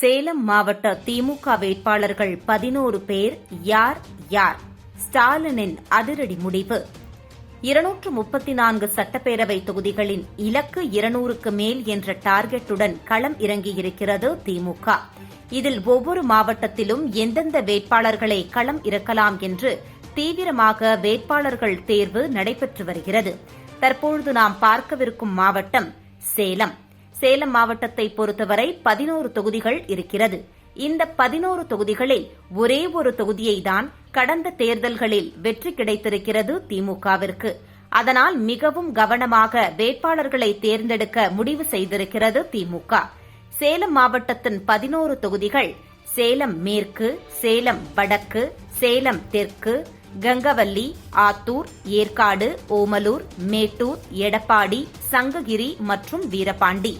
சேலம் மாவட்ட திமுக வேட்பாளர்கள் பதினோரு பேர் யார் யார்? ஸ்டாலினின் அதிரடி முடிவு. இருநூற்று முப்பத்தி நான்கு சட்டப்பேரவை தொகுதிகளின் இலக்கு இருநூறுக்கு மேல் என்ற டார்கெட்டுடன் களம் இறங்கியிருக்கிறது திமுக. இதில் ஒவ்வொரு மாவட்டத்திலும் எந்தெந்த வேட்பாளர்களை களம் இறக்கலாம் என்று தீவிரமாக வேட்பாளர்கள் தேர்வு நடைபெற்று வருகிறது. தற்பொழுது நாம் பார்க்கவிருக்கும் மாவட்டம் சேலம். சேலம் மாவட்டத்தை பொறுத்தவரை பதினோரு தொகுதிகள் இருக்கிறது. இந்த பதினோரு தொகுதிகளில் ஒரே ஒரு தொகுதியை தான் கடந்த தேர்தல்களில் வெற்றி கிடைத்திருக்கிறது திமுகவிற்கு. அதனால் மிகவும் கவனமாக வேட்பாளர்களை தேர்ந்தெடுக்க முடிவு செய்திருக்கிறது திமுக. சேலம் மாவட்டத்தின் பதினோரு தொகுதிகள் சேலம் மேற்கு சேலம் வடக்கு சேலம் தெற்கு கங்கவல்லி ஆத்தூர் ஏற்காடு ஓமலூர் மேட்டூர் எடப்பாடி சங்ககிரி மற்றும் வீரபாண்டி.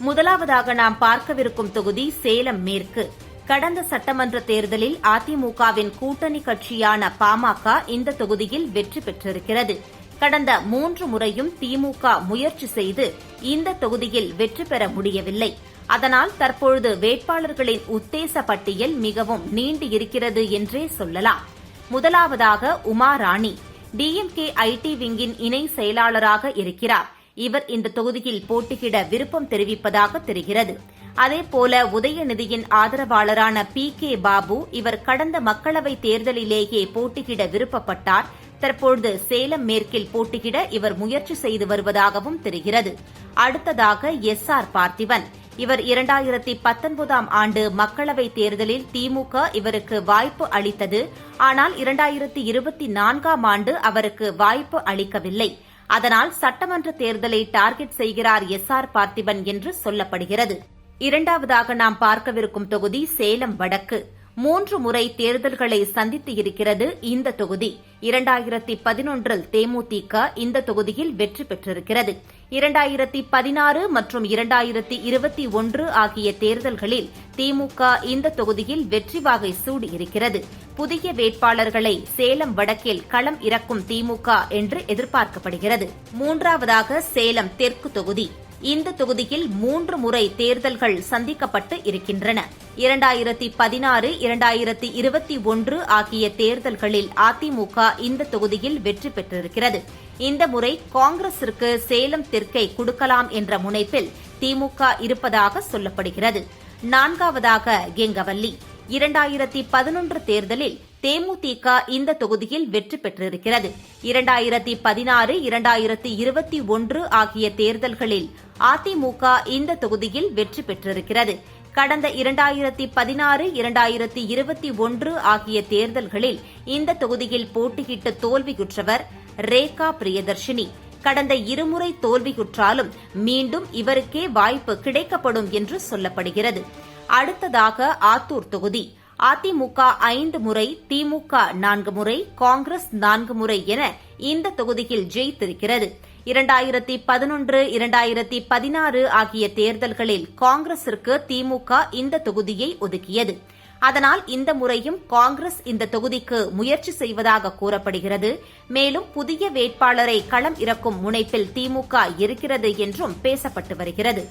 முதலாவதாக நாம் பார்க்கவிருக்கும் தொகுதி சேலம் மேற்கு. கடந்த சட்டமன்ற தேர்தலில் அதிமுகவின் கூட்டணி கட்சியான பாமக இந்த தொகுதியில் வெற்றி பெற்றிருக்கிறது. கடந்த மூன்று முறையும் திமுக முயற்சி செய்து இந்த தொகுதியில் வெற்றி பெற முடியவில்லை. அதனால் தற்பொழுது வேட்பாளர்களின் உத்தேச பட்டியல் மிகவும் நீண்டு இருக்கிறது என்றே சொல்லலாம். முதலாவதாக உமா ராணி டிஎம்கே ஐடி விங்கின் இணை செயலாளராக இருக்கிறார். இவர் இந்த தொகுதியில் போட்டியிட விருப்பம் தெரிவிப்பதாக தெரிகிறது. அதேபோல உதயநிதியின் ஆதரவாளரான பி கே பாபு இவர் கடந்த மக்களவைத் தேர்தலிலேயே போட்டியிட விருப்பப்பட்டார். தற்பொழுது சேலம் மேற்கில் போட்டியிட இவர் முயற்சி செய்து வருவதாகவும் தெரிகிறது. அடுத்ததாக எஸ் ஆர் பார்த்திபன். இவர் இரண்டாயிரத்தி பத்தொன்பதாம் ஆண்டு மக்களவைத் தேர்தலில் திமுக இவருக்கு வாய்ப்பு அளித்தது. ஆனால் இரண்டாயிரத்தி இருபத்தி நான்காம் ஆண்டு அவருக்கு வாய்ப்பு அளிக்கவில்லை. அதனால் சட்டமன்ற தேர்தலை டார்கெட் செய்கிறார் எஸ் ஆர் பார்த்திபன் என்று சொல்லப்படுகிறது. இரண்டாவதாக நாம் பார்க்கவிருக்கும் தொகுதி சேலம் வடக்கு. மூன்று முறை தேர்தல்களை சந்தித்து இருக்கிறது இந்த தொகுதி. இரண்டாயிரத்தி பதினொன்றில் தேமுதிக இந்த தொகுதியில் வெற்றி பெற்றிருக்கிறது. இரண்டாயிரத்தி பதினாறு மற்றும் இரண்டாயிரத்தி இருபத்தி ஒன்று ஆகிய தேர்தல்களில் திமுக இந்த தொகுதியில் வெற்றி வாகை சூடியிருக்கிறது. புதிய வேட்பாளர்களை சேலம் வடக்கில் களம் இறக்கும் திமுக என்று எதிர்பார்க்கப்படுகிறது. மூன்றாவதாக சேலம் தெற்கு தொகுதி. இந்த தொகுதியில் மூன்று முறை தேர்தல்கள் சந்திக்கப்பட்டு இருக்கின்றன. இரண்டாயிரத்தி பதினாறு இரண்டாயிரத்தி இருபத்தி ஒன்று ஆகிய தேர்தல்களில் அதிமுக இந்த தொகுதியில் வெற்றி பெற்றிருக்கிறது. இந்த முறை காங்கிரசிற்கு சேலம் தெற்கை கொடுக்கலாம் என்ற முனைப்பில் திமுக இருப்பதாக சொல்லப்படுகிறது. நான்காவதாக கெங்கவல்லி இரண்டாயிரத்தி பதினொன்று தேர்தலில் தேமுதிக இந்த தொகுதியில் வெற்றி பெற்றிருக்கிறது. இரண்டாயிரத்தி பதினாறு இரண்டாயிரத்தி இருபத்தி ஒன்று ஆகிய தேர்தல்களில் அதிமுக இந்த தொகுதியில் வெற்றி பெற்றிருக்கிறது. கடந்த இரண்டாயிரத்தி பதினாறு இரண்டாயிரத்தி இருபத்தி ஒன்று ஆகிய தேர்தல்களில் இந்த தொகுதியில் போட்டியிட்டு தோல்வியுற்றவர் ரேகா பிரியதர்ஷினி. கடந்த இருமுறை தோல்வியுற்றாலும் மீண்டும் இவருக்கே வாய்ப்பு கிடைக்கப்படும் என்று சொல்லப்படுகிறது. அடுத்ததாக ஆத்தூர் தொகுதி. அதிமுக ஐந்து முறை திமுக நான்கு முறை காங்கிரஸ் நான்கு முறை என இந்த தொகுதியில் ஜெயித்திருக்கிறது. இரண்டாயிரத்தி பதினொன்று இரண்டாயிரத்தி பதினாறு ஆகிய தேர்தல்களில் காங்கிரசிற்கு திமுக இந்த தொகுதியை ஒதுக்கியது. அதனால் இந்த முறையும் காங்கிரஸ் இந்த தொகுதிக்கு முயற்சி செய்வதாக கூறப்படுகிறது. மேலும் புதிய வேட்பாளரை களம் இறக்கும் முனைப்பில் திமுக இருக்கிறது என்றும் பேசப்பட்டு வருகிறது.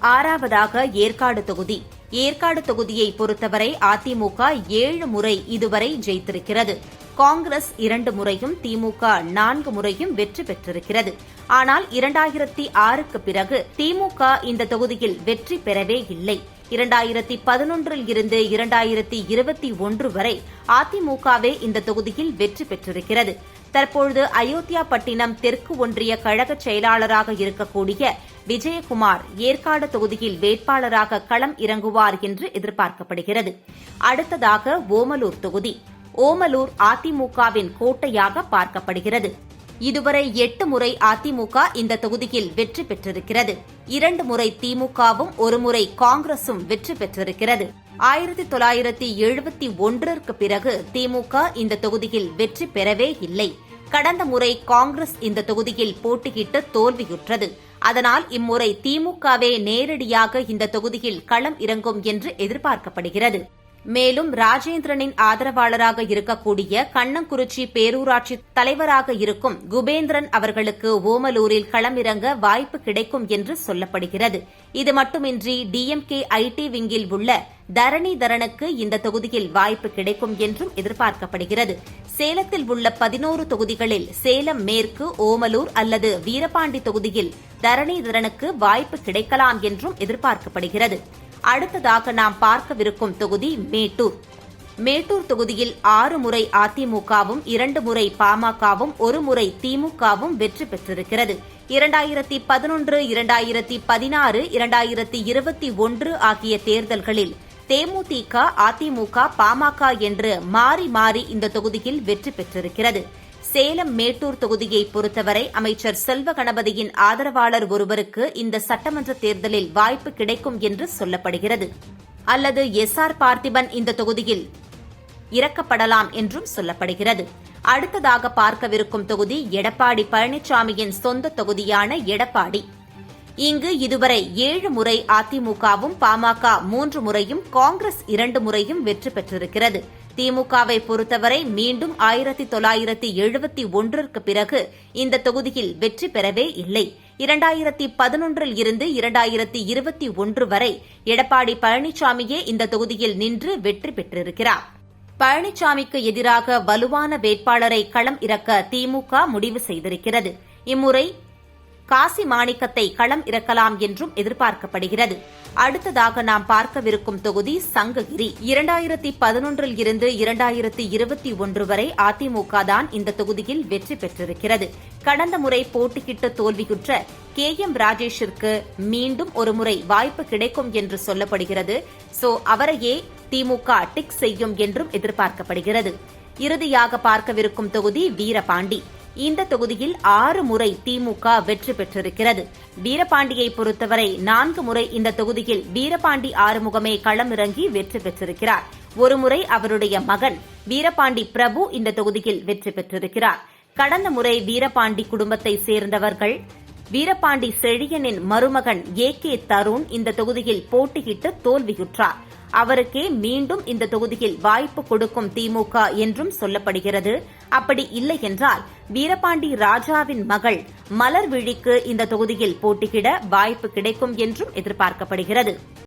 ஆறாவதாக ஏற்காடு தொகுதி. ஏற்காடு தொகுதியை பொறுத்தவரை அதிமுக ஏழு முறை இதுவரை ஜெயித்திருக்கிறது. காங்கிரஸ் இரண்டு முறையும் திமுக நான்கு முறையும் வெற்றி பெற்றிருக்கிறது. ஆனால் இரண்டாயிரத்தி ஆறுக்கு பிறகு திமுக இந்த தொகுதியில் வெற்றி பெறவே இல்லை. இரண்டாயிரத்தி பதினொன்றில் இருந்து இரண்டாயிரத்தி இருபத்தி ஒன்று வரை அதிமுகவே இந்த தொகுதியில் வெற்றி பெற்றிருக்கிறது. தற்பொழுது அயோத்தியாபட்டினம் தெற்கு ஒன்றிய கழக செயலாளராக இருக்கக்கூடிய விஜயகுமார் ஏற்காடு தொகுதியில் வேட்பாளராக களம் இறங்குவார் என்று எதிர்பார்க்கப்படுகிறது. அடுத்ததாக ஓமலூர் தொகுதி. ஓமலூர் அதிமுகவின் கோட்டையாக பார்க்கப்படுகிறது. இதுவரை எட்டு முறை அதிமுக இந்த தொகுதியில் வெற்றி பெற்றிருக்கிறது. இரண்டு முறை திமுகவும் ஒருமுறை காங்கிரசும் வெற்றி பெற்றிருக்கிறது. ஆயிரத்தி தொள்ளாயிரத்தி எழுபத்தி ஒன்றிற்கு பிறகு திமுக இந்த தொகுதியில் வெற்றி பெறவே இல்லை. கடந்த முறை காங்கிரஸ் இந்த தொகுதியில் போட்டியிட்டு தோல்வியுற்றது. அதனால் இம்முறை திமுகவே நேரடியாக இந்த தொகுதியில் களம் இறங்கும் என்று எதிர்பார்க்கப்படுகிறது. மேலும் ராஜேந்திரனின் ஆதரவாளராக இருக்கக்கூடிய கண்ணங்குறிச்சி பேரூராட்சி தலைவராக இருக்கும் குபேந்திரன் அவர்களுக்கு ஓமலூரில் களமிறங்க வாய்ப்பு கிடைக்கும் என்று சொல்லப்படுகிறது. இது மட்டுமின்றி டிஎம்கே ஐடி விங்கில் உள்ள தரணி தரனுக்கு இந்த தொகுதியில் வாய்ப்பு கிடைக்கும் என்றும் எதிர்பார்க்கப்படுகிறது. சேலத்தில் உள்ள பதினோரு தொகுதிகளில் சேலம் மேற்கு ஓமலூர் அல்லது வீரபாண்டி தொகுதியில் தரணிதரனுக்கு வாய்ப்பு கிடைக்கலாம் என்றும் எதிர்பார்க்கப்படுகிறது. அடுத்ததாக நாம் பார்க்கவிருக்கும் தொகுதி மேட்டூர். மேட்டூர் தொகுதியில் ஆறு முறை அதிமுகவும் இரண்டு முறை பாமகவும் ஒரு முறை திமுகவும் வெற்றி பெற்றிருக்கிறது. இரண்டாயிரத்தி பதினொன்று இரண்டாயிரத்தி பதினாறு இரண்டாயிரத்தி இருபத்தி ஒன்று ஆகிய தேர்தல்களில் தேமுதிக அதிமுக பாமக என்று மாறி மாறி இந்த தொகுதியில் வெற்றி பெற்றிருக்கிறது. சேலம் மேட்டூர் தொகுதியை பொறுத்தவரை அமைச்சர் செல்வ கணபதியின் ஆதரவாளர் ஒருவருக்கு இந்த சட்டமன்ற தேர்தலில் வாய்ப்பு கிடைக்கும் என்று சொல்லப்படுகிறது. அல்லது எஸ் ஆர் பார்த்திபன் இந்த தொகுதியில் இறக்கப்படலாம் என்றும் சொல்லப்படுகிறது. அடுத்ததாக பார்க்கவிருக்கும் தொகுதி எடப்பாடி பழனிசாமியின் சொந்த தொகுதியான எடப்பாடி. இங்கு இதுவரை ஏழு முறை அதிமுகவும் பாமக மூன்று முறையும் காங்கிரஸ் இரண்டு முறையும் வெற்றி பெற்றிருக்கிறது. திமுகவை பொறுத்தவரை மீண்டும் ஆயிரத்தி தொள்ளாயிரத்தி எழுபத்தி ஒன்றிற்கு பிறகு இந்த தொகுதியில் வெற்றி பெறவே இல்லை. இரண்டாயிரத்தி பதினொன்றில் இருந்து இரண்டாயிரத்தி இருபத்தி ஒன்று வரை எடப்பாடி பழனிசாமியே இந்த தொகுதியில் நின்று வெற்றி பெற்றிருக்கிறார். பழனிசாமிக்கு எதிராக வலுவான வேட்பாளரை களம் இறக்க திமுக முடிவு செய்திருக்கிறது. இம்முறை காசி மாணிக்கத்தை களம் இறக்கலாம் என்றும் எதிர்பார்க்கப்படுகிறது. அடுத்ததாக நாம் பார்க்கவிருக்கும் தொகுதி சங்ககிரி. இரண்டாயிரத்தி பதினொன்றில் இருந்து இரண்டாயிரத்தி இருபத்தி ஒன்று வரை அதிமுக தான் இந்த தொகுதியில் வெற்றி பெற்றிருக்கிறது. கடந்த முறை போட்டியிட்டு தோல்வியுற்ற கே எம் ராஜேஷிற்கு மீண்டும் ஒருமுறை வாய்ப்பு கிடைக்கும் என்று சொல்லப்படுகிறது. சோ அவரையே திமுக டிக் செய்யும் என்றும் எதிர்பார்க்கப்படுகிறது. இறுதியாக பார்க்கவிருக்கும் தொகுதி வீரபாண்டி. இந்த தொகுதியில் ஆறு முறை திமுக வெற்றி பெற்றிருக்கிறது. வீரபாண்டியை பொறுத்தவரை நான்கு முறை இந்த தொகுதியில் வீரபாண்டி ஆறுமுகமே களமிறங்கி வெற்றி பெற்றிருக்கிறார். ஒருமுறை அவருடைய மகன் வீரபாண்டி பிரபு இந்த தொகுதியில் வெற்றி பெற்றிருக்கிறார். கடந்த முறை வீரபாண்டி குடும்பத்தை சேர்ந்தவர்கள் வீரபாண்டி செழியனின் மருமகன் ஏ கே தருண் இந்த தொகுதியில் போட்டியிட்டு தோல்வியுற்றார். அவருக்கே மீண்டும் இந்த தொகுதியில் வாய்ப்பு கொடுக்கும் திமுக என்றும் சொல்லப்படுகிறது. அப்படி இல்லை என்றால் வீரபாண்டி ராஜாவின் மகள் மலர்விழிக்கு இந்த தொகுதியில் போட்டியிட வாய்ப்பு கிடைக்கும் என்றும் எதிர்பார்க்கப்படுகிறது.